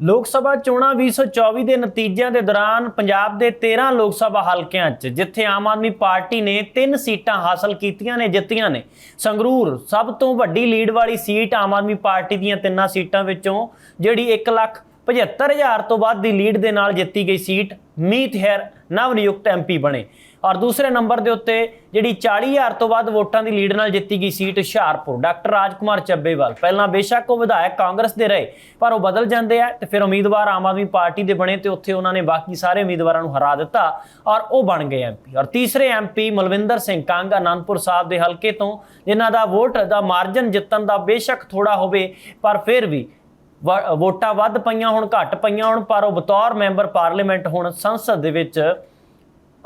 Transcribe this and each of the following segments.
ਲੋਕ ਸਭਾ ਚੋਣਾਂ 2024 ਦੇ ਨਤੀਜਿਆਂ ਦੇ ਦੌਰਾਨ ਪੰਜਾਬ ਦੇ 13 ਲੋਕ ਸਭਾ ਹਲਕਿਆਂ 'ਚ, ਜਿੱਥੇ ਆਮ ਆਦਮੀ ਪਾਰਟੀ ਨੇ 3 ਸੀਟਾਂ ਹਾਸਲ ਕੀਤੀਆਂ ਨੇ, ਜਿੱਤੀਆਂ ਨੇ। ਸੰਗਰੂਰ ਸਭ ਤੋਂ ਵੱਡੀ ਲੀਡ ਵਾਲੀ ਸੀਟ ਆਮ ਆਦਮੀ ਪਾਰਟੀ ਦੀਆਂ ਤਿੰਨਾਂ ਸੀਟਾਂ ਵਿੱਚੋਂ, ਜਿਹੜੀ 1 ਲੱਖ 75000 ਤੋਂ ਵੱਧ ਦੀ ਲੀਡ ਦੇ ਨਾਲ ਜਿੱਤੀ ਗਈ ਸੀਟ, ਮੀਤ ਹੈਰ ਨਵ ਨਿਯੁਕਤ ਐਮਪੀ ਬਣੇ। ਔਰ ਦੂਸਰੇ ਨੰਬਰ ਦੇ ਉੱਤੇ ਜਿਹੜੀ 40000 ਤੋਂ ਵੱਧ ਵੋਟਾਂ ਦੀ ਲੀਡ ਨਾਲ ਜਿੱਤੀ ਗਈ ਸੀਟ ਹੁਸ਼ਿਆਰਪੁਰ, ਡਾਕਟਰ ਰਾਜਕੁਮਾਰ ਚੱਬੇਵਾਲ। ਪਹਿਲਾਂ ਬੇਸ਼ੱਕ ਉਹ ਵਿਧਾਇਕ ਕਾਂਗਰਸ ਦੇ ਰਹੇ, ਪਰ ਉਹ ਬਦਲ ਜਾਂਦੇ ਆ ਤੇ ਫਿਰ ਉਮੀਦਵਾਰ ਆਮ ਆਦਮੀ ਪਾਰਟੀ ਦੇ ਬਣੇ ਤੇ ਉੱਥੇ ਉਹਨਾਂ ਨੇ ਬਾਕੀ ਸਾਰੇ ਉਮੀਦਵਾਰਾਂ ਨੂੰ ਹਰਾ ਦਿੱਤਾ ਔਰ ਉਹ ਬਣ ਗਏ ਐਮਪੀ ਔਰ ਤੀਸਰੇ ਐਮਪੀ ਮਲਵਿੰਦਰ ਸਿੰਘ ਕੰਗ ਅਨੰਦਪੁਰ ਸਾਹਿਬ ਦੇ ਹਲਕੇ ਤੋਂ, ਜਿਨ੍ਹਾਂ ਦਾ ਵੋਟ ਦਾ ਮਾਰਜਨ ਜਿੱਤਣ ਦਾ ਬੇਸ਼ੱਕ ਥੋੜਾ ਹੋਵੇ, ਪਰ ਫਿਰ ਵੀ ਵੋਟਾਂ ਵੱਧ ਪਈਆਂ ਹੁਣ, ਘੱਟ ਪਈਆਂ ਹੁਣ, ਪਰ ਉਹ ਬਤੌਰ ਮੈਂਬਰ ਪਾਰਲੀਮੈਂਟ ਹੁਣ ਸੰਸਦ ਦੇ ਵਿੱਚ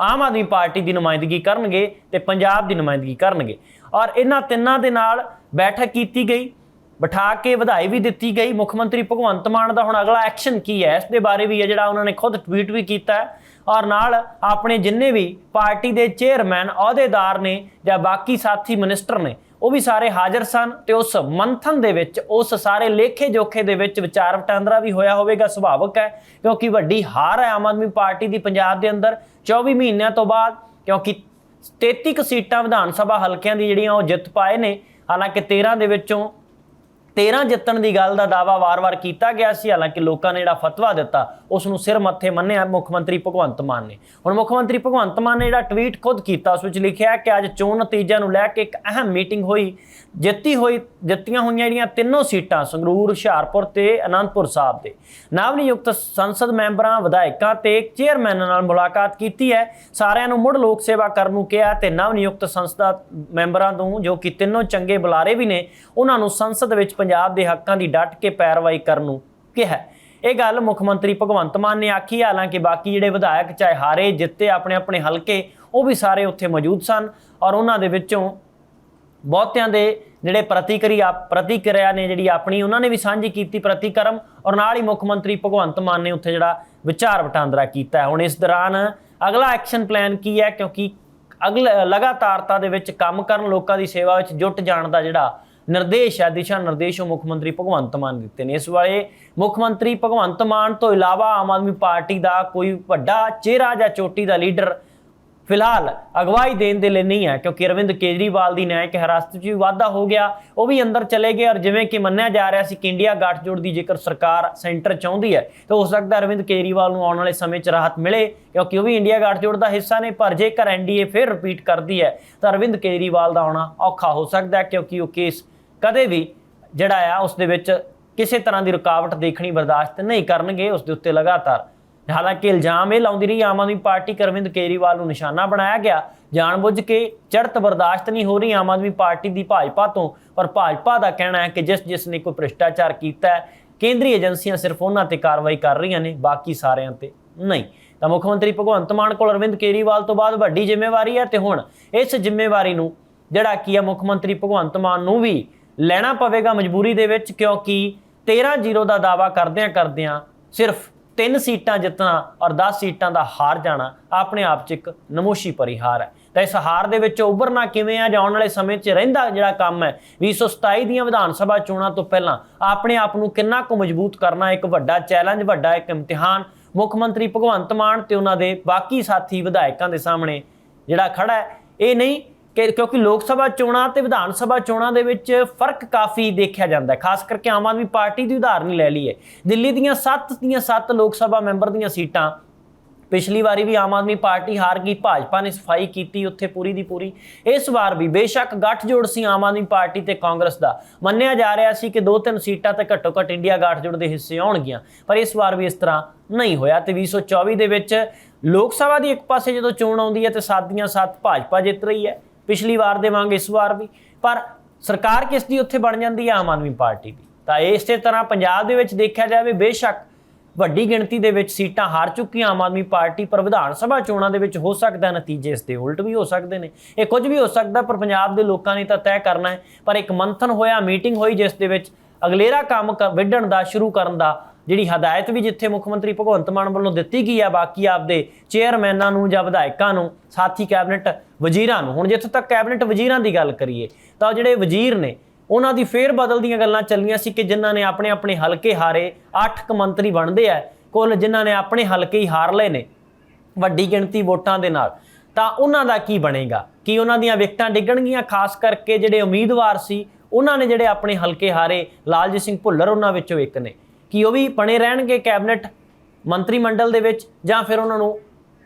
ਆਮ ਆਦਮੀ ਪਾਰਟੀ ਦੀ ਨੁਮਾਇੰਦਗੀ ਕਰਨਗੇ ਤੇ ਪੰਜਾਬ ਦੀ ਨੁਮਾਇੰਦਗੀ ਕਰਨਗੇ। ਔਰ ਇਹਨਾਂ ਤਿੰਨਾਂ ਦੇ ਨਾਲ ਬੈਠਕ ਕੀਤੀ ਗਈ, ਬਿਠਾ ਕੇ ਵਧਾਈ ਵੀ ਦਿੱਤੀ ਗਈ। ਮੁੱਖ ਮੰਤਰੀ ਭਗਵੰਤ ਮਾਨ ਦਾ ਹੁਣ ਅਗਲਾ ਐਕਸ਼ਨ ਕੀ ਹੈ? ਇਸ ਦੇ ਬਾਰੇ ਵੀ ਹੈ ਜਿਹੜਾ ਉਹਨਾਂ ਨੇ ਖੁਦ ਟਵੀਟ ਵੀ ਕੀਤਾ ਔਰ ਨਾਲ ਆਪਣੇ ਜਿੰਨੇ ਵੀ ਪਾਰਟੀ ਦੇ ਚੇਅਰਮੈਨ ਅਹੁਦੇਦਾਰ ਨੇ ਜਾਂ ਬਾਕੀ ਸਾਥੀ ਮਿਨਿਸਟਰ ਨੇ ਉਹ ਵੀ ਸਾਰੇ ਹਾਜ਼ਰ ਸਨ ਤੇ ਉਸ ਮੰਥਨ ਦੇ ਵਿੱਚ, ਉਸ ਸਾਰੇ ਲੇਖੇ ਜੋਖੇ ਦੇ ਵਿੱਚ ਵਿਚਾਰ ਵਟਾਂਦਰਾ ਵੀ ਹੋਇਆ ਹੋਵੇਗਾ, ਸੁਭਾਵਕ ਹੈ, ਕਿਉਂਕਿ ਵੱਡੀ ਹਾਰ ਹੈ ਆਮ ਆਦਮੀ ਪਾਰਟੀ ਦੀ ਪੰਜਾਬ ਦੇ ਅੰਦਰ 24 ਮਹੀਨਿਆਂ ਤੋਂ ਬਾਅਦ, ਕਿਉਂਕਿ 33 ਕੁ ਸੀਟਾਂ ਵਿਧਾਨ ਸਭਾ ਹਲਕਿਆਂ ਦੀ ਜਿਹੜੀਆਂ ਉਹ ਜਿੱਤ ਪਾਏ ਨੇ, ਹਾਲਾਂਕਿ 13 ਦੇ ਵਿੱਚੋਂ 13 ਜਿੱਤਣ ਦੀ ਗੱਲ ਦਾ ਦਾਵਾ ਵਾਰ-ਵਾਰ ਕੀਤਾ ਗਿਆ ਸੀ, ਹਾਲਾਂਕਿ ਲੋਕਾਂ ਨੇ ਜਿਹੜਾ ਫਤਵਾ ਦਿੱਤਾ ਉਸ ਨੂੰ ਸਿਰ ਮੱਥੇ ਮੰਨਿਆ ਮੁੱਖ ਮੰਤਰੀ ਭਗਵੰਤ ਮਾਨ ਨੇ। ਹੁਣ ਮੁੱਖ ਮੰਤਰੀ ਭਗਵੰਤ ਮਾਨ ਨੇ ਜਿਹੜਾ ਟਵੀਟ ਖੁਦ ਕੀਤਾ, ਉਸ ਵਿੱਚ ਲਿਖਿਆ ਕਿ ਅੱਜ ਚੋਣ ਨਤੀਜਿਆਂ ਨੂੰ ਲੈ ਕੇ ਇੱਕ ਅਹਿਮ ਮੀਟਿੰਗ ਹੋਈ, ਜਿੱਤੀ ਹੋਈ, ਜਿੱਤੀਆਂ ਹੋਈਆਂ ਜਿਹੜੀਆਂ ਤਿੰਨੋਂ ਸੀਟਾਂ, ਸੰਗਰੂਰ, ਹੁਸ਼ਿਆਰਪੁਰ ਤੇ ਅਨੰਦਪੁਰ ਸਾਹਿਬ ਦੇ। ਨਵ ਨਿਯੁਕਤ ਸੰਸਦ ਮੈਂਬਰਾਂ, ਵਿਧਾਇਕਾਂ ਤੇ ਚੇਅਰਮੈਨਾਂ ਨਾਲ ਮੁਲਾਕਾਤ ਕੀਤੀ ਹੈ। ਸਾਰਿਆਂ ਨੂੰ ਮੁੜ ਲੋਕ ਸੇਵਾ ਕਰਨ ਨੂੰ ਕਿਹਾ ਤੇ ਨਵ ਨਿਯੁਕਤ ਸੰਸਦ ਮੈਂਬਰਾਂ ਨੂੰ, ਜੋ ਕਿ ਤਿੰਨੋਂ ਚੰਗੇ ਬੁਲਾਰੇ ਵੀ ਨੇ, ਉਹਨਾਂ ਨੂੰ ਸੰਸਦ ਵਿੱਚ ਪੰਜਾਬ ਦੇ ਹੱਕਾਂ ਦੀ ਡਟ ਕੇ ਪੈਰਵਾਈ ਕਰਨ ਨੂੰ ਕਿਹਾ ਇਹ ਗੱਲ ਮੁੱਖ ਮੰਤਰੀ ਭਗਵੰਤ ਮਾਨ ਨੇ ਆਖੀ ਹਾਲਾਂਕਿ ਬਾਕੀ ਜਿਹੜੇ ਵਿਧਾਇਕ ਚਾਹੇ ਹਾਰੇ, ਜਿੱਤੇ, ਆਪਣੇ ਆਪਣੇ ਹਲਕੇ, ਉਹ ਵੀ ਸਾਰੇ ਉੱਥੇ ਮੌਜੂਦ ਸਨ ਔਰ ਉਹਨਾਂ ਦੇ ਵਿੱਚੋਂ ਬਹੁਤਿਆਂ ਦੇ ਜਿਹੜੇ ਪ੍ਰਤੀਕਿਰਿਆ ਪ੍ਰਤੀਕਿਰਿਆ ਨੇ ਜਿਹੜੀ ਆਪਣੀ, ਉਹਨਾਂ ਨੇ ਵੀ ਸਾਂਝੀ ਕੀਤੀ ਪ੍ਰਤੀਕਰਮ ਔਰ ਨਾਲ ਹੀ ਮੁੱਖ ਮੰਤਰੀ ਭਗਵੰਤ ਮਾਨ ਨੇ ਉੱਥੇ ਜਿਹੜਾ ਵਿਚਾਰ ਵਟਾਂਦਰਾ ਕੀਤਾ ਹੁਣ ਇਸ ਦੌਰਾਨ ਅਗਲਾ ਐਕਸ਼ਨ ਪਲਾਨ ਕੀ ਹੈ? ਕਿਉਂਕਿ ਅਗਲ, ਲਗਾਤਾਰਤਾ ਦੇ ਵਿੱਚ ਕੰਮ ਕਰਨ ਲੋਕਾਂ ਦੀ ਸੇਵਾ ਵਿੱਚ ਜੁਟ ਜਾਣ ਦਾ ਜਿਹੜਾ ਨਿਰਦੇਸ਼ ਹੈ, ਦਿਸ਼ਾ ਨਿਰਦੇਸ਼ ਉਹ ਮੁੱਖ ਮੰਤਰੀ ਭਗਵੰਤ ਮਾਨ ਦਿੱਤੇ ਨੇ। ਇਸ ਵਾਲੇ ਮੁੱਖ ਮੰਤਰੀ ਭਗਵੰਤ ਮਾਨ ਤੋਂ ਇਲਾਵਾ ਆਮ ਆਦਮੀ ਪਾਰਟੀ ਦਾ ਕੋਈ ਵੱਡਾ ਚਿਹਰਾ ਜਾਂ ਚੋਟੀ ਦਾ ਲੀਡਰ ਫਿਲਹਾਲ ਅਗਵਾਈ ਦੇਣ ਦੇ ਲਈ ਨਹੀਂ ਹੈ, ਕਿਉਂਕਿ ਅਰਵਿੰਦ ਕੇਜਰੀਵਾਲ ਦੀ ਨਿਆਇਕ ਹਿਰਾਸਤ 'ਚ ਵੀ ਵਾਧਾ ਹੋ ਗਿਆ, ਉਹ ਵੀ ਅੰਦਰ ਚਲੇ ਗਏ ਔਰ ਜਿਵੇਂ ਕਿ ਮੰਨਿਆ ਜਾ ਰਿਹਾ ਸੀ ਕਿ ਇੰਡੀਆ ਗੱਠਜੋੜ ਦੀ ਜੇਕਰ ਸਰਕਾਰ ਸੈਂਟਰ ਚਾਹੁੰਦੀ ਹੈ, ਤਾਂ ਹੋ ਸਕਦਾ ਅਰਵਿੰਦ ਕੇਜਰੀਵਾਲ ਨੂੰ ਆਉਣ ਵਾਲੇ ਸਮੇਂ 'ਚ ਰਾਹਤ ਮਿਲੇ, ਕਿਉਂਕਿ ਉਹ ਵੀ ਇੰਡੀਆ ਗੱਠਜੋੜ ਦਾ ਹਿੱਸਾ ਨੇ, ਪਰ ਜੇਕਰ ਐਨਡੀਏ ਫਿਰ ਰਿਪੀਟ ਕਰਦੀ ਹੈ, ਤਾਂ ਅਰਵਿੰਦ ਕੇਜਰੀਵਾਲ ਦਾ ਆਉਣਾ ਔਖਾ ਹੋ ਸਕਦਾ ਕਿਉਂਕਿ ਉਹ ਕੇਸ ਕਦੇ ਵੀ ਜਿਹੜਾ ਆ, ਉਸ ਦੇ ਵਿੱਚ ਕਿਸੇ ਤਰ੍ਹਾਂ ਦੀ ਰੁਕਾਵਟ ਦੇਖਣੀ, ਬਰਦਾਸ਼ਤ ਨਹੀਂ ਕਰਨਗੇ ਉਸ ਦੇ ਉੱਤੇ ਲਗਾਤਾਰ। ਹਾਲਾਂਕਿ ਇਲਜ਼ਾਮ ਇਹ ਲਾਉਂਦੀ ਰਹੀ, ਆਮ ਆਦਮੀ ਪਾਰਟੀ ਕਿ ਅਰਵਿੰਦ ਕੇਜਰੀਵਾਲ ਨੂੰ ਨਿਸ਼ਾਨਾ ਬਣਾਇਆ ਗਿਆ। ਜਾਣਬੁੱਝ ਕੇ ਚੜਤ ਬਰਦਾਸ਼ਤ ਨਹੀਂ ਹੋ ਰਹੀ ਆਮ ਆਦਮੀ ਪਾਰਟੀ ਦੀ ਭਾਜਪਾ ਤੋਂ, ਪਰ ਭਾਜਪਾ ਦਾ ਕਹਿਣਾ ਹੈ ਕਿ ਜਿਸ ਜਿਸ ਨੇ ਕੋਈ ਭ੍ਰਿਸ਼ਟਾਚਾਰ ਕੀਤਾ ਹੈ, ਕੇਂਦਰੀ ਏਜੰਸੀਆਂ ਸਿਰਫ ਉਹਨਾਂ ਤੇ ਕਾਰਵਾਈ ਕਰ ਰਹੀਆਂ ਨੇ, ਬਾਕੀ ਸਾਰਿਆਂ ਤੇ ਨਹੀਂ। ਤਾਂ ਮੁੱਖ ਮੰਤਰੀ ਭਗਵੰਤ ਮਾਨ ਕੋਲ ਅਰਵਿੰਦ ਕੇਜਰੀਵਾਲ ਤੋਂ ਬਾਅਦ ਵੱਡੀ ਜ਼ਿੰਮੇਵਾਰੀ ਹੈ ਤੇ ਹੁਣ ਇਸ ਜ਼ਿੰਮੇਵਾਰੀ ਨੂੰ ਜਿਹੜਾ ਕੀ ਹੈ ਮੁੱਖ ਮੰਤਰੀ ਭਗਵੰਤ ਮਾਨ ਨੂੰ ਵੀ ਲੈਣਾ ਪਵੇਗਾ ਮਜਬੂਰੀ ਦੇ ਵਿੱਚ ਕਿਉਂਕਿ 13-0 ਦਾ ਦਾਵਾ ਕਰਦਿਆਂ ਕਰਦਿਆਂ ਸਿਰਫ ਤਿੰਨ ਸੀਟਾਂ ਜਿੱਤਣਾ ਔਰ 10 ਸੀਟਾਂ ਦਾ ਹਾਰ ਜਾਣਾ ਆਪਣੇ ਆਪ 'ਚ ਇੱਕ ਨਮੋਸ਼ੀ ਭਰੀ ਹਾਰ ਹੈ। ਤਾਂ ਇਸ ਹਾਰ ਦੇ ਵਿੱਚ ਉੱਭਰਨਾ ਕਿਵੇਂ ਆ? ਆਉਣ ਵਾਲੇ ਸਮੇਂ 'ਚ ਰਹਿੰਦਾ ਜਿਹੜਾ ਕੰਮ ਹੈ 2027 ਦੀਆਂ ਵਿਧਾਨ ਸਭਾ ਚੋਣਾਂ ਤੋਂ ਪਹਿਲਾਂ ਆਪਣੇ ਆਪ ਨੂੰ ਕਿੰਨਾ ਕੁ ਮਜ਼ਬੂਤ ਕਰਨਾ ਇੱਕ ਵੱਡਾ ਚੈਲੰਜ, ਵੱਡਾ ਇੱਕ ਇਮਤਿਹਾਨ? ਮੁੱਖ ਮੰਤਰੀ ਭਗਵੰਤ ਮਾਨ ਤੇ ਉਹਨਾਂ ਦੇ ਬਾਕੀ ਸਾਥੀ ਵਿਧਾਇਕਾਂ ਦੇ ਸਾਹਮਣੇ ਜਿਹੜਾ ਖੜਾ ਹੈ, ਇਹ ਨਹੀਂ ਕਿਉਂਕਿ ਲੋਕ ਸਭਾ ਚੋਣਾਂ ਤੇ ਵਿਧਾਨ ਸਭਾ ਚੋਣਾਂ ਦੇ ਵਿੱਚ ਫ਼ਰਕ ਕਾਫੀ ਦੇਖਿਆ ਜਾਂਦਾ ਹੈ, ਖਾਸ ਕਰਕੇ ਆਮ ਆਦਮੀ ਪਾਰਟੀ ਦੀ ਉਦਾਹਰਨ ਲੈ ਲਈਏ। ਦਿੱਲੀ ਦੀਆਂ 7 ਦੀਆਂ 7 ਲੋਕ ਸਭਾ ਮੈਂਬਰ ਦੀਆਂ ਸੀਟਾਂ, ਪਿਛਲੀ ਵਾਰੀ ਵੀ ਆਮ ਆਦਮੀ ਪਾਰਟੀ ਹਾਰ ਗਈ, ਭਾਜਪਾ ਨੇ ਸਫ਼ਾਈ ਕੀਤੀ ਉੱਥੇ ਪੂਰੀ ਦੀ ਪੂਰੀ। ਇਸ ਵਾਰ ਵੀ ਬੇਸ਼ੱਕ ਗੱਠਜੋੜ ਸੀ ਆਮ ਆਦਮੀ ਪਾਰਟੀ ਤੇ ਕਾਂਗਰਸ ਦਾ। ਮੰਨਿਆ ਜਾ ਰਿਹਾ ਸੀ ਕਿ ਦੋ ਤਿੰਨ ਸੀਟਾਂ ਤੇ ਘੱਟੋ ਘੱਟ ਇੰਡੀਆ ਗੱਠਜੋੜ ਦੇ ਹਿੱਸੇ ਆਉਣਗੀਆਂ, ਪਰ ਇਸ ਵਾਰ ਵੀ ਇਸ ਤਰ੍ਹਾਂ ਨਹੀਂ ਹੋਇਆ ਤੇ 2024 ਦੇ ਵਿੱਚ ਲੋਕ ਸਭਾ ਦੀ ਇੱਕ ਪਾਸੇ ਜਦੋਂ ਚੋਣ ਆਉਂਦੀ ਹੈ ਤੇ ਸੱਤ ਦੀਆਂ ਸੱਤ ਭਾਜਪਾ ਜਿੱਤ ਰਹੀ ਹੈ। ਪਿਛਲੀ ਵਾਰ ਦੇ ਵਾਂਗ ਇਸ ਵਾਰ ਵੀ। ਪਰ ਸਰਕਾਰ ਕਿਸ ਦੀ ਉੱਥੇ ਬਣ ਜਾਂਦੀ ਹੈ ਆਮ ਆਦਮੀ ਪਾਰਟੀ ਦੀ। ਤਾਂ ਇਸੇ ਤਰ੍ਹਾਂ ਪੰਜਾਬ ਦੇ ਵਿੱਚ ਦੇਖਿਆ ਜਾਵੇ, ਬੇਸ਼ੱਕ ਵੱਡੀ ਗਿਣਤੀ ਦੇ ਵਿੱਚ ਸੀਟਾਂ ਹਾਰ ਚੁੱਕੀ ਆਮ ਆਦਮੀ ਪਾਰਟੀ, ਪਰ ਵਿਧਾਨ ਸਭਾ ਚੋਣਾਂ ਦੇ ਵਿੱਚ ਹੋ ਸਕਦਾ ਨਤੀਜੇ ਇਸ ਦੇ ਉਲਟ ਵੀ ਹੋ ਸਕਦੇ ਨੇ। ਇਹ ਕੁਝ ਵੀ ਹੋ ਸਕਦਾ, ਪਰ ਪੰਜਾਬ ਦੇ ਲੋਕਾਂ ਨੇ ਤਾਂ ਤੈਅ ਕਰਨਾ ਹੈ। ਪਰ ਇੱਕ ਮੰਥਨ ਹੋਇਆ, ਮੀਟਿੰਗ ਹੋਈ, ਜਿਸ ਦੇ ਵਿੱਚ ਅਗਲੇਰਾ ਕੰਮ ਕ- ਵਿੱਢਣ ਦਾ, ਸ਼ੁਰੂ ਕਰਨ ਦਾ ਜਿਹੜੀ ਹਦਾਇਤ ਵੀ ਜਿੱਥੇ ਮੁੱਖ ਮੰਤਰੀ ਭਗਵੰਤ ਮਾਨ ਵੱਲੋਂ ਦਿੱਤੀ ਗਈ ਹੈ ਬਾਕੀ ਆਪਦੇ ਚੇਅਰਮੈਨਾਂ ਨੂੰ ਜਾਂ ਵਿਧਾਇਕਾਂ ਨੂੰ, ਸਾਥੀ ਕੈਬਨਿਟ ਵਜ਼ੀਰਾਂ ਨੂੰ। ਹੁਣ ਜਿੱਥੋਂ ਤੱਕ ਕੈਬਨਿਟ ਵਜ਼ੀਰਾਂ ਦੀ ਗੱਲ ਕਰੀਏ, ਤਾਂ ਉਹ ਜਿਹੜੇ ਵਜ਼ੀਰ ਨੇ, ਉਹਨਾਂ ਦੀ ਫੇਰ ਬਦਲ ਦੀਆਂ ਗੱਲਾਂ ਚੱਲੀਆਂ ਸੀ ਕਿ ਜਿਨ੍ਹਾਂ ਨੇ ਆਪਣੇ ਆਪਣੇ ਹਲਕੇ ਹਾਰੇ 8 ਕ ਮੰਤਰੀ ਬਣਦੇ ਆ, ਕੁੱਲ ਜਿਨ੍ਹਾਂ ਨੇ ਆਪਣੇ ਹਲਕੇ ਹੀ ਹਾਰ ਲਏ ਨੇ, ਵੱਡੀ ਗਿਣਤੀ ਵੋਟਾਂ ਦੇ ਨਾਲ। ਤਾਂ ਉਹਨਾਂ ਦਾ ਕੀ ਬਣੇਗਾ? ਕੀ ਉਹਨਾਂ ਦੀਆਂ ਵਿਕਟਾਂ ਡਿੱਗਣਗੀਆਂ? ਖਾਸ ਕਰਕੇ ਜਿਹੜੇ ਉਮੀਦਵਾਰ ਸੀ, ਉਹਨਾਂ ਨੇ ਜਿਹੜੇ ਆਪਣੇ ਹਲਕੇ ਹਾਰੇ, ਲਾਲਜੀਤ ਸਿੰਘ ਭੁੱਲਰ ਉਹਨਾਂ ਵਿੱਚੋਂ ਇੱਕ ਨੇ। ਕਿ ਉਹ ਵੀ ਬਣੇ ਰਹਿਣਗੇ ਕੈਬਨਿਟ ਮੰਤਰੀ ਮੰਡਲ ਦੇ ਵਿੱਚ ਜਾਂ ਫਿਰ ਉਹਨਾਂ ਨੂੰ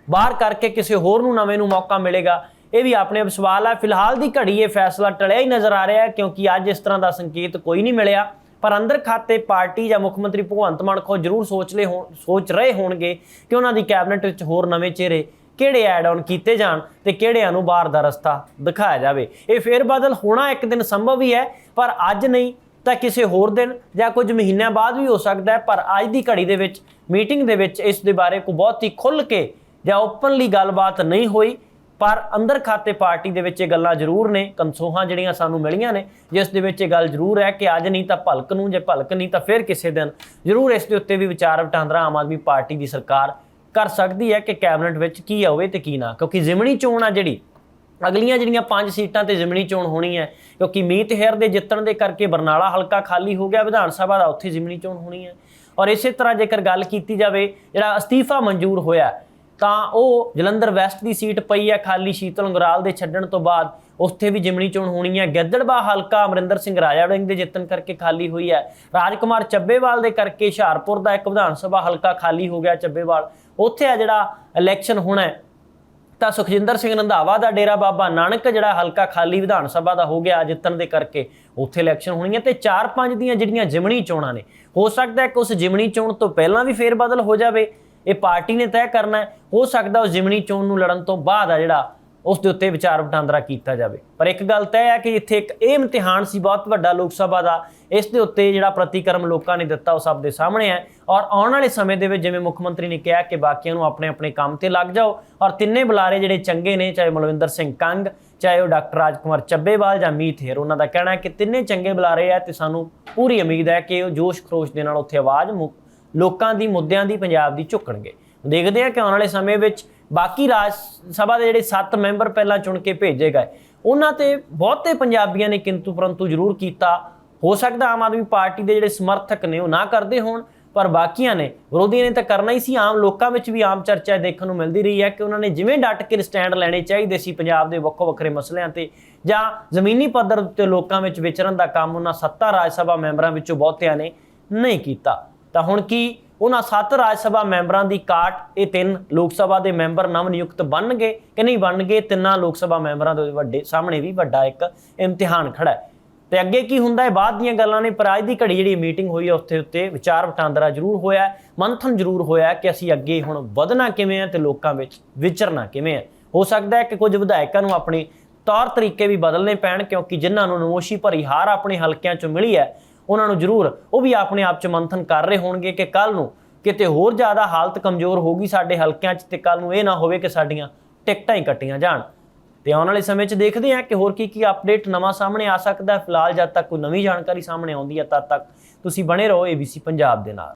ਬਾਹਰ ਕਰਕੇ ਕਿਸੇ ਹੋਰ ਨੂੰ ਨਵੇਂ ਨੂੰ ਮੌਕਾ ਮਿਲੇਗਾ। ਇਹ ਵੀ ਆਪਣੇ ਆਪ ਸਵਾਲ ਹੈ ਫਿਲਹਾਲ ਦੀ ਘੜੀ ਇਹ ਫੈਸਲਾ ਟਲਿਆ ਹੀ ਨਜ਼ਰ ਆ ਰਿਹਾ ਹੈ ਕਿਉਂਕਿ ਅੱਜ ਇਸ ਤਰ੍ਹਾਂ ਦਾ ਸੰਕੇਤ ਕੋਈ ਨਹੀਂ ਮਿਲਿਆ। ਪਰ ਅੰਦਰ ਖਾਤੇ ਪਾਰਟੀ ਜਾਂ ਮੁੱਖ ਮੰਤਰੀ ਭਗਵੰਤ ਮਾਨ ਖੋ ਜ਼ਰੂਰ ਸੋਚ ਲੈ ਹੋਣ, ਸੋਚ ਰਹੇ ਹੋਣਗੇ ਕਿ ਉਹਨਾਂ ਦੀ ਕੈਬਨਿਟ ਵਿੱਚ ਹੋਰ ਨਵੇਂ ਚਿਹਰੇ ਕਿਹੜੇ ਐਡ ਆਨ ਕੀਤੇ ਜਾਣ ਤੇ ਕਿਹੜਿਆਂ ਨੂੰ ਬਾਹਰ ਦਾ ਰਸਤਾ ਦਿਖਾਇਆ ਜਾਵੇ। ਇਹ ਫੇਰ ਬਦਲ ਹੋਣਾ ਇੱਕ ਦਿਨ ਸੰਭਵ ਹੀ ਹੈ, ਪਰ ਅੱਜ ਨਹੀਂ ਤਾਂ ਕਿਸੇ ਹੋਰ ਦਿਨ ਜਾਂ ਕੁਝ ਮਹੀਨਿਆਂ ਬਾਅਦ ਵੀ ਹੋ ਸਕਦਾ ਹੈ, ਪਰ ਅੱਜ ਦੀ ਘੜੀ ਦੇ ਵਿੱਚ ਮੀਟਿੰਗ ਦੇ ਵਿੱਚ ਇਸ ਦੇ ਬਾਰੇ ਕੋਈ ਬਹੁਤ ਹੀ ਖੁੱਲ ਕੇ ਜਾਂ ਓਪਨਲੀ ਗੱਲਬਾਤ ਨਹੀਂ ਹੋਈ, ਪਰ ਅੰਦਰ ਖਾਤੇ ਪਾਰਟੀ ਦੇ ਵਿੱਚ ਇਹ ਗੱਲਾਂ ਜ਼ਰੂਰ ਨੇ ਕੰਸੋਹਾਂ ਜਿਹੜੀਆਂ ਸਾਨੂੰ ਮਿਲੀਆਂ ਨੇ, ਜਿਸ ਦੇ ਵਿੱਚ ਇਹ ਗੱਲ ਜ਼ਰੂਰ ਹੈ ਕਿ ਅੱਜ ਨਹੀਂ ਤਾਂ ਭਲਕ ਨੂੰ, ਜੇ ਭਲਕ ਨਹੀਂ ਤਾਂ ਫਿਰ ਕਿਸੇ ਦਿਨ ਜ਼ਰੂਰ ਇਸ ਦੇ ਉੱਤੇ ਵੀ ਵਿਚਾਰ ਵਟਾਂਦਰਾ ਆਮ ਆਦਮੀ ਪਾਰਟੀ ਦੀ ਸਰਕਾਰ ਕਰ ਸਕਦੀ ਹੈ ਕਿ ਕੈਬਨਿਟ ਵਿੱਚ ਕੀ ਹੋਵੇ ਤੇ ਕੀ ਨਾ, ਕਿਉਂਕਿ ਜ਼ਿਮਣੀ ਚੋਣ ਆ ਜਿਹੜੀ ਅਗਲੀਆਂ ਜਿਹੜੀਆਂ ਪੰਜ ਸੀਟਾਂ ਤੇ ਜ਼ਿਮਨੀ ਚੋਣ ਹੋਣੀ ਹੈ, ਕਿਉਂਕਿ ਮੀਤ ਹੈਰ ਦੇ ਜਿੱਤਣ ਦੇ ਕਰਕੇ ਬਰਨਾਲਾ ਹਲਕਾ ਖਾਲੀ ਹੋ ਗਿਆ, ਵਿਧਾਨ ਸਭਾ ਦਾ ਉੱਥੇ ਜ਼ਿਮਨੀ ਚੋਣ ਹੋਣੀ ਹੈ। ਔਰ ਇਸੇ ਤਰ੍ਹਾਂ ਜੇਕਰ ਗੱਲ ਕੀਤੀ ਜਾਵੇ, ਜਿਹੜਾ ਅਸਤੀਫਾ ਮਨਜ਼ੂਰ ਹੋਇਆ, ਤਾਂ ਉਹ ਜਲੰਧਰ ਵੈਸਟ ਦੀ ਸੀਟ ਪਈ ਹੈ, ਖਾਲੀ ਸ਼ੀਤਲ ਅੰਗਰਾਲ ਦੇ ਛੱਡਣ ਤੋਂ ਬਾਅਦ ਉੱਥੇ ਵੀ ਜਿਮਣੀ ਚੋਣ ਹੋਣੀ ਹੈ। ਗਿੱਦੜਬਾ ਹਲਕਾ ਅਮਰਿੰਦਰ ਸਿੰਘ ਰਾਜਾ ਵੜਿੰਗ ਦੇ ਜਿੱਤਣ ਕਰਕੇ ਖਾਲੀ ਹੋਈ ਹੈ। ਰਾਜਕੁਮਾਰ ਚੱਬੇਵਾਲ ਦੇ ਕਰਕੇ ਹੁਸ਼ਿਆਰਪੁਰ ਦਾ ਇੱਕ ਵਿਧਾਨ ਸਭਾ ਹਲਕਾ ਖਾਲੀ ਹੋ ਗਿਆ ਚੱਬੇਵਾਲ। ਉੱਥੇ ਆ ਜਿਹੜਾ ਇਲੈਕਸ਼ਨ ਹੋਣਾ ਤਾਂ ਸੁਖਜਿੰਦਰ ਸਿੰਘ ਰੰਧਾਵਾ ਦਾ ਡੇਰਾ ਬਾਬਾ ਨਾਨਕ, ਜਿਹੜਾ ਹਲਕਾ ਖਾਲੀ ਵਿਧਾਨ ਸਭਾ ਦਾ ਹੋ ਗਿਆ ਜਿੱਤਣ ਦੇ ਕਰਕੇ ਉੱਥੇ ਇਲੈਕਸ਼ਨ ਹੋਣੀ ਹੈ ਤੇ 4-5 ਦੀਆਂ ਜਿਹੜੀਆਂ ਜਿਮਣੀ ਚੋਣਾਂ ਨੇ, ਹੋ ਸਕਦਾ ਹੈ ਕਿ ਉਸ ਜਿਮਣੀ ਚੋਣ ਤੋਂ ਪਹਿਲਾਂ ਵੀ ਫੇਰ ਬਦਲ ਹੋ ਜਾਵੇ, ਇਹ ਪਾਰਟੀ ਨੇ ਤੈਅ ਕਰਨਾ ਹੈ, ਹੋ ਸਕਦਾ ਉਸ ਜਿਮਣੀ ਚੋਣ ਨੂੰ ਲੜਨ ਤੋਂ ਬਾਅਦ ਆ ਜਿਹੜਾ ਉਸ ਦੇ ਉੱਤੇ ਵਿਚਾਰ ਵਟਾਂਦਰਾ ਕੀਤਾ ਜਾਵੇ। ਪਰ ਇੱਕ ਗੱਲ ਤੈਅ ਹੈ ਕਿ ਇੱਥੇ ਇੱਕ ਇਹ ਇਮਤਿਹਾਨ ਸੀ, ਬਹੁਤ ਵੱਡਾ ਲੋਕ ਸਭਾ ਦਾ। ਇਸ ਦੇ ਉੱਤੇ ਜਿਹੜਾ ਪ੍ਰਤੀਕਰਮ ਲੋਕਾਂ ਨੇ ਦਿੱਤਾ ਉਹ ਸਭ ਦੇ ਸਾਹਮਣੇ ਹੈ। ਔਰ ਆਉਣ ਵਾਲੇ ਸਮੇਂ ਦੇ ਵਿੱਚ ਜਿਵੇਂ ਮੁੱਖ ਮੰਤਰੀ ਨੇ ਕਿਹਾ ਕਿ ਬਾਕੀਆਂ ਨੂੰ ਆਪਣੇ ਆਪਣੇ ਕੰਮ ਤੇ ਲੱਗ ਜਾਓ ਔਰ ਤਿੰਨੇ ਬੁਲਾਰੇ ਜਿਹੜੇ ਚੰਗੇ ਨੇ, ਚਾਹੇ ਮਲਵਿੰਦਰ ਸਿੰਘ ਕੰਗ, ਚਾਹੇ ਉਹ ਡਾਕਟਰ ਰਾਜਕੁਮਾਰ ਚੱਬੇਵਾਲ ਜਾਂ ਮੀਤ ਹੇਰ, ਉਹਨਾਂ ਦਾ ਕਹਿਣਾ ਹੈ ਕਿ ਤਿੰਨੇ ਚੰਗੇ ਬੁਲਾਰੇ ਆ ਤੇ ਸਾਨੂੰ ਪੂਰੀ ਉਮੀਦ ਹੈ ਕਿ ਉਹ ਜੋਸ਼ ਖਰੋਸ਼ ਦੇ ਨਾਲ ਉੱਥੇ ਆਵਾਜ਼ ਮੁ- ਲੋਕਾਂ ਦੀ ਮੁੱਦਿਆਂ ਦੀ ਪੰਜਾਬ ਦੀ ਝੁਕਣਗੇ। ਦੇਖਦੇ ਆ ਕਿ ਆਉਣ ਵਾਲੇ ਸਮੇਂ ਵਿੱਚ ਬਾਕੀ ਰਾਜ ਸਭਾ ਦੇ ਜਿਹੜੇ 7 ਮੈਂਬਰ ਪਹਿਲਾਂ ਚੁਣ ਕੇ ਭੇਜੇ ਗਏ, ਉਹਨਾਂ ਤੇ ਬਹੁਤੇ ਪੰਜਾਬੀਆਂ ਨੇ ਕਿੰਤੂ ਪਰੰਤੂ ਜ਼ਰੂਰ ਕੀਤਾ। ਹੋ ਸਕਦਾ ਆਮ ਆਦਮੀ ਪਾਰਟੀ ਦੇ ਜਿਹੜੇ ਸਮਰਥਕ ਨੇ ਉਹ ਨਾ ਕਰਦੇ ਹੋਣ, ਪਰ ਬਾਕੀਆਂ ਨੇ, ਵਿਰੋਧੀਆਂ ਨੇ ਤਾਂ ਕਰਨਾ ਹੀ ਸੀ। ਆਮ ਲੋਕਾਂ ਵਿੱਚ ਵੀ ਆਮ ਚਰਚਾ ਦੇਖਣ ਨੂੰ ਮਿਲਦੀ ਰਹੀ ਹੈ ਕਿ ਉਹਨਾਂ ਨੇ ਜਿਵੇਂ ਡਟ ਕੇ ਸਟੈਂਡ ਲੈਣੇ ਚਾਹੀਦੇ ਸੀ ਪੰਜਾਬ ਦੇ ਵੱਖੋ ਵੱਖਰੇ ਮਸਲਿਆਂ ਤੇ, ਜਾਂ ਜ਼ਮੀਨੀ ਪੱਧਰ ਤੇ ਲੋਕਾਂ ਵਿੱਚ ਵਿਚਰਨ ਦਾ ਕੰਮ ਉਹਨਾਂ ਸੱਤਾ ਰਾਜ ਸਭਾ ਮੈਂਬਰਾਂ ਵਿੱਚੋਂ ਬਹੁਤਿਆਂ ਨੇ ਨਹੀਂ ਕੀਤਾ। ਤਾਂ ਹੁਣ ਕੀ ਉਹਨਾਂ ਸੱਤ ਰਾਜ ਸਭਾ ਮੈਂਬਰਾਂ ਦੀ ਕਾਟ ਇਹ ਤਿੰਨ ਲੋਕ ਸਭਾ ਦੇ ਮੈਂਬਰ ਨਵ ਨਿਯੁਕਤ ਬਣਨਗੇ ਕਿ ਨਹੀਂ ਬਣਨਗੇ, ਤਿੰਨਾਂ ਲੋਕ ਸਭਾ ਮੈਂਬਰਾਂ ਦੇ ਵੱਡੇ ਸਾਹਮਣੇ ਵੀ ਵੱਡਾ ਇੱਕ ਇਮਤਿਹਾਨ ਖੜਾ ਹੈ। ਤੇ ਅੱਗੇ ਕੀ ਹੁੰਦਾ ਹੈ? ਬਾਅਦ ਦੀਆਂ ਗੱਲਾਂ ਨੇ, ਪਰ ਅੱਜ ਦੀ ਘੜੀ ਜਿਹੜੀ ਮੀਟਿੰਗ ਹੋਈ ਹੈ, ਉੱਥੇ ਉੱਤੇ ਵਿਚਾਰ ਵਟਾਂਦਰਾ ਜ਼ਰੂਰ ਹੋਇਆ ਮੰਥਨ ਜ਼ਰੂਰ ਹੋਇਆ ਕਿ ਅਸੀਂ ਅੱਗੇ ਹੁਣ ਵਧਣਾ ਕਿਵੇਂ ਹੈ ਤੇ ਲੋਕਾਂ ਵਿੱਚ ਵਿਚਰਨਾ ਕਿਵੇਂ ਹੈ। ਹੋ ਸਕਦਾ ਹੈ ਕਿ ਕੁਝ ਵਿਧਾਇਕਾਂ ਨੂੰ ਆਪਣੇ ਤੌਰ ਤਰੀਕੇ ਵੀ ਬਦਲਨੇ ਪੈਣ, ਕਿਉਂਕਿ ਜਿਨ੍ਹਾਂ ਨੂੰ ਨਮੋਸ਼ੀ ਭਰੀ ਹਾਰ ਆਪਣੇ ਹਲਕਿਆਂ 'ਚੋਂ ਮਿਲੀ ਹੈ ਉਹਨਾਂ ਨੂੰ ਜ਼ਰੂਰ ਉਹ ਵੀ ਆਪਣੇ ਆਪ 'ਚ ਮੰਥਨ ਕਰ ਰਹੇ ਹੋਣਗੇ ਕਿ ਕੱਲ ਨੂੰ ਕਿਤੇ ਹੋਰ ਜ਼ਿਆਦਾ ਹਾਲਤ ਕਮਜ਼ੋਰ ਹੋਗੀ ਸਾਡੇ ਹਲਕਿਆਂ 'ਚ ਤੇ ਕੱਲ ਨੂੰ ਇਹ ਨਾ ਹੋਵੇ ਕਿ ਸਾਡੀਆਂ ਟਿਕਟਾਂ ਹੀ ਕੱਟੀਆਂ ਜਾਣ। ਤੇ ਆਉਣ ਵਾਲੇ ਸਮੇਂ 'ਚ ਦੇਖਦੇ ਹਾਂ ਕਿ ਹੋਰ ਕੀ ਕੀ ਅਪਡੇਟ ਨਵਾਂ ਸਾਹਮਣੇ ਆ ਸਕਦਾ ਹੈ। ਫਿਲਹਾਲ ਜਦ ਤੱਕ ਕੋਈ ਨਵੀਂ ਜਾਣਕਾਰੀ ਸਾਹਮਣੇ ਆਉਂਦੀ ਹੈ, ਤਦ ਤੱਕ ਤੁਸੀਂ ਬਣੇ ਰਹੋ ABC ਪੰਜਾਬ ਦੇ ਨਾਲ।